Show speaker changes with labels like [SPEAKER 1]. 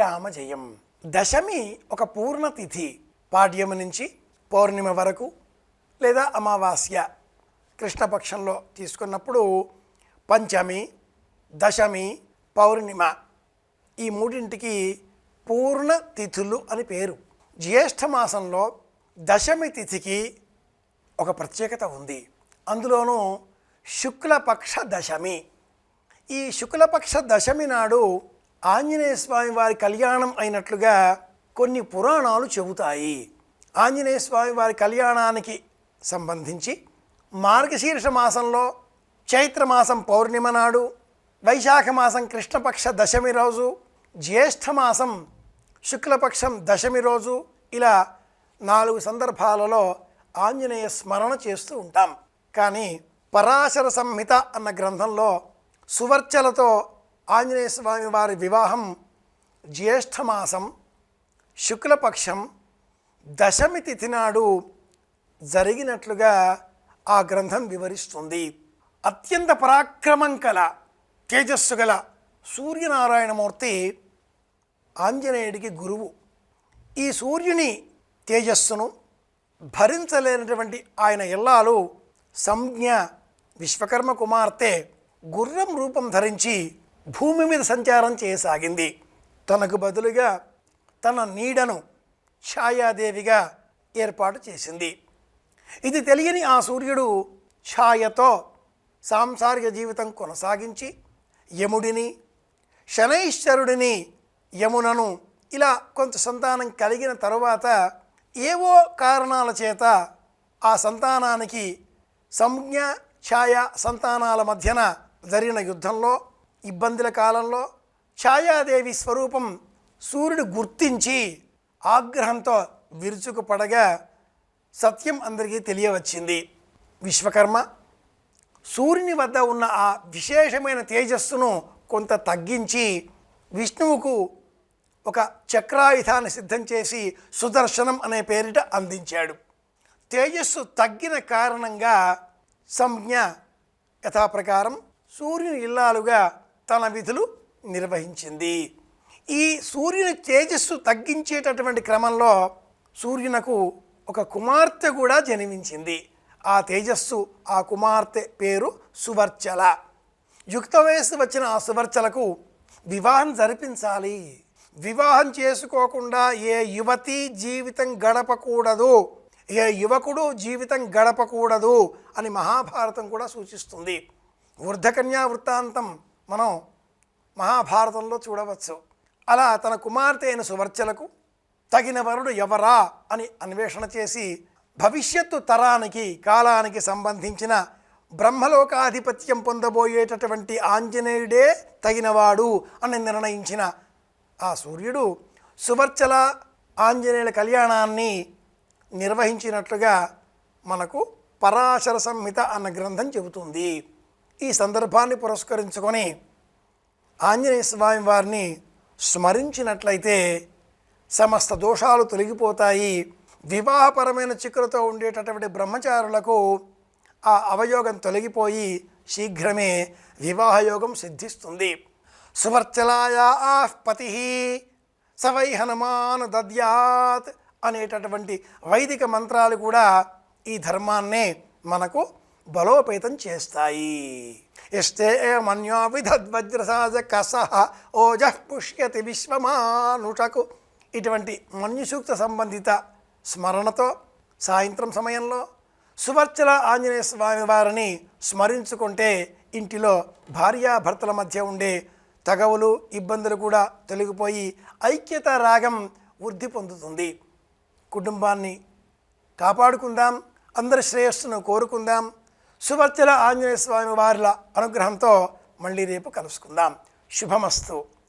[SPEAKER 1] శ్రీరామ జయం. దశమి ఒక పూర్ణ తిథి నుంచి పౌర్ణిమ వరకు లేదా అమావాస్య కృష్ణపక్షంలో తీసుకున్నప్పుడు పంచమి దశమి పౌర్ణిమ ఈ మూడింటికి పూర్ణ తిథులు అని పేరు. జ్యేష్ఠ మాసంలో దశమి తిథికి ఒక ప్రత్యేకత ఉంది. అందులోనూ శుక్లపక్ష దశమి. ఈ శుక్లపక్ష దశమి నాడు ఆంజనేయ స్వామి వారి కళ్యాణం అయినట్లుగా కొన్ని పురాణాలు చెబుతాయి. ఆంజనేయ స్వామి వారి కళ్యాణానికి సంబంధించి మార్గశీర్ష మాసంలో చైత్రమాసం పౌర్ణిమ నాడు వైశాఖ మాసం కృష్ణపక్ష దశమి రోజు జ్యేష్ఠ మాసం శుక్లపక్షం దశమి రోజు ఇలా నాలుగు సందర్భాలలో ఆంజనేయ స్మరణ చేస్తూ ఉంటాం. కానీ పరాశర సంహిత అన్న గ్రంథంలో సువర్చలతో ఆంజనేయ స్వామి వారి వివాహం జ్యేష్ఠమాసం శుక్లపక్షం దశమి తిథి నాడు జరిగినట్లుగా ఆ గ్రంథం వివరిస్తుంది. అత్యంత పరాక్రమం కల తేజస్సు గల సూర్యనారాయణమూర్తి ఆంజనేయుడికి గురువు. ఈ సూర్యుని తేజస్సును భరించలేనటువంటి ఆయన ఇల్లాలు సంజ్ఞ విశ్వకర్మ కుమార్తె గుర్రం రూపం ధరించి భూమి మీద సంచారం చేయసాగింది. తనకు బదులుగా తన నీడను ఛాయాదేవిగా ఏర్పాటు చేసింది. ఇది తెలియని ఆ సూర్యుడు ఛాయతో సాంసారిక జీవితం కొనసాగించి యముడిని శనైశ్వరుడిని యమునను ఇలా కొంత సంతానం కలిగిన తరువాత ఏవో కారణాల చేత ఆ సంతానానికి సంజ్ఞ ఛాయ సంతానాల మధ్యన జరిగిన యుద్ధంలో ఇబ్బందుల కాలంలో ఛాయాదేవి స్వరూపం సూర్యుడు గుర్తించి ఆగ్రహంతో విరుచుకుపడగా సత్యం అందరికీ తెలియవచ్చింది. విశ్వకర్మ సూర్యుని వద్ద ఉన్న ఆ విశేషమైన తేజస్సును కొంత తగ్గించి విష్ణువుకు ఒక చక్రాయుధాన్ని సిద్ధం చేసి సుదర్శనం అనే పేరిట అందించాడు. తేజస్సు తగ్గిన కారణంగా సంజ్ఞ యథాప్రకారం సూర్యుని ఇల్లాలుగా తన విధులు నిర్వహించింది. ఈ సూర్యుని తేజస్సు తగ్గించేటటువంటి క్రమంలో సూర్యునకు ఒక కుమార్తె కూడా జన్మించింది. ఆ తేజస్సు ఆ కుమార్తె పేరు సువర్చల. యుక్త వయస్సు వచ్చిన ఆ సువర్చలకు వివాహం జరిపించాలి. వివాహం చేసుకోకుండా ఏ యువతి జీవితం గడపకూడదు ఏ యువకుడు జీవితం గడపకూడదు అని మహాభారతం కూడా సూచిస్తుంది. వృద్ధకన్యా వృత్తాంతం మనం మహాభారతంలో చూడవచ్చు. అలా తన కుమార్తె అయిన సువర్చలకు తగిన వరుడు ఎవరా అని అన్వేషణ చేసి భవిష్యత్తు తరానికి కాలానికి సంబంధించిన బ్రహ్మలోకాధిపత్యం పొందబోయేటటువంటి ఆంజనేయుడే తగినవాడు అని నిర్ణయించిన ఆ సూర్యుడు సువర్చల ఆంజనేయుల కళ్యాణాన్ని నిర్వహించినట్లుగా మనకు పరాశర సంహిత అన్న గ్రంథం చెబుతుంది. ఈ సందర్భాన్ని పురస్కరించుకొని ఆంజనేయ స్వామి వారిని స్మరించినట్లయితే సమస్త దోషాలు తొలగిపోతాయి. వివాహపరమైన చిక్కులతో ఉండేటటువంటి బ్రహ్మచారులకు ఆ అవయోగం తొలగిపోయి శీఘ్రమే వివాహయోగం సిద్ధిస్తుంది. సువర్చలాయా ఆహ్ పతి సవై హనుమాన్ దద్యాత్ అనేటటువంటి వైదిక మంత్రాలు కూడా ఈ ధర్మాన్నే మనకు బలోపేతం చేస్తాయి. ఎస్తే మన్యోవిధద్వజ్రసాజ కసహ ఓజ పుష్యతి విశ్వమానుషకు. ఇటువంటి మన్యుసూక్త సంబంధిత స్మరణతో సాయంత్రం సమయంలో సువర్చల ఆంజనేయ స్వామి వారిని స్మరించుకుంటే ఇంటిలో భార్యాభర్తల మధ్య ఉండే తగవులు ఇబ్బందులు కూడా తొలగిపోయి ఐక్యత రాగం వృద్ధి పొందుతుంది. కుటుంబాన్ని కాపాడుకుందాం అందరి శ్రేయస్సును కోరుకుందాం. సువర్చల ఆంజనేయ స్వామి వారిల అనుగ్రహంతో మళ్ళీ రేపు కలుసుకుందాం. శుభమస్తు.